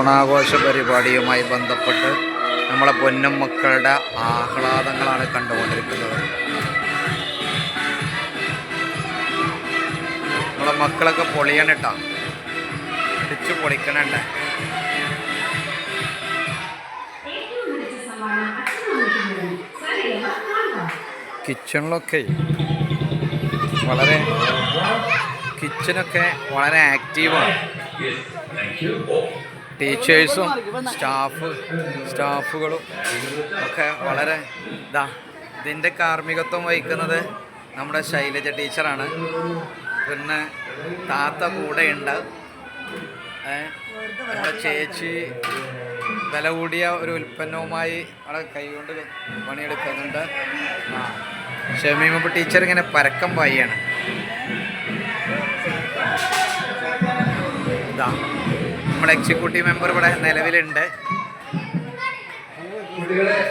ഓണാഘോഷ പരിപാടിയുമായി ബന്ധപ്പെട്ട് നമ്മളെ പൊന്നും മക്കളുടെ ആഹ്ലാദങ്ങളാണ് കണ്ടുകൊണ്ടിരിക്കുന്നത്. നമ്മളെ മക്കളൊക്കെ പൊളിയണിട്ടാ അടിച്ചു പൊളിക്കണണ്ടേ. കിച്ചണിലൊക്കെ വളരെ കിച്ചണൊക്കെ വളരെ ആക്റ്റീവാണ്. ടീച്ചേഴ്സും സ്റ്റാഫ് സ്റ്റാഫുകളും ഒക്കെ വളരെ ഇതാ ഇതിന്റെ കാർമ്മികത്വം വഹിക്കുന്നത് നമ്മുടെ ശൈലജ ടീച്ചറാണ്. പിന്നെ താത്ത കൂടെയുണ്ട്. നമ്മുടെ ചേച്ചി വില കൂടിയ ഒരു ഉൽപ്പന്നവുമായി അവിടെ കൈകൊണ്ട് പണിയെടുക്കുന്നുണ്ട്. ആ ഷമീമ ടീച്ചർ ഇങ്ങനെ പരക്കം പായാണ് ഇതാ നമ്മുടെ എക്സിക്യൂട്ടീവ് മെമ്പർ ഇവിടെ നിലവിലുണ്ട്.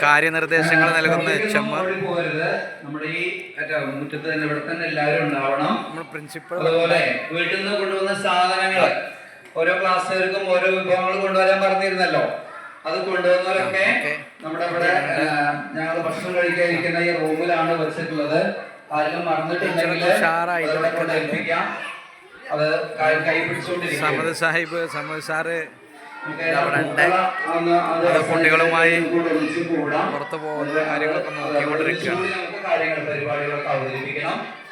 കാര്യനിർദ്ദേശങ്ങൾ നൽകുന്ന എച്ച് എം പോകരുത് നമ്മുടെ ഈ മറ്റേ മുറ്റത്ത് തന്നെ ഇവിടെ തന്നെ എല്ലാവരും ഉണ്ടാവണം നമ്മൾ പ്രിൻസിപ്പൾ അതുപോലെ വീട്ടിൽ നിന്ന് കൊണ്ടുവന്ന സാധനങ്ങൾ ഓരോ ക്ലാസ്സുകാർക്കും ഓരോ വിഭവങ്ങൾ കൊണ്ടുവരാൻ പറഞ്ഞിരുന്നല്ലോ. അത് കൊണ്ടുവന്നവരൊക്കെ നമ്മുടെ ഇവിടെ ഞങ്ങൾ ഭക്ഷണം കഴിക്കാതിരിക്കുന്ന ഈ റൂമിലാണ് വെച്ചിട്ടുള്ളത്. ആരെങ്കിലും മറന്നിട്ടുണ്ടെങ്കിൽ ടീച്ചറൊക്കെ അത് കൈ- പിടിച്ചുകൊണ്ടിരിക്കും സമദ് സാഹിബ് സമദ് സാറ് അവിടെ ഉണ്ട്. അത് കുട്ടികളുമായി പുറത്ത് പോകുന്ന കാര്യങ്ങളൊക്കെ നോക്കിക്കൊണ്ടിരിക്കുകയാണ്. കാര്യങ്ങൾ പരിപാടികളൊക്കെ അവതരിപ്പിക്കണം.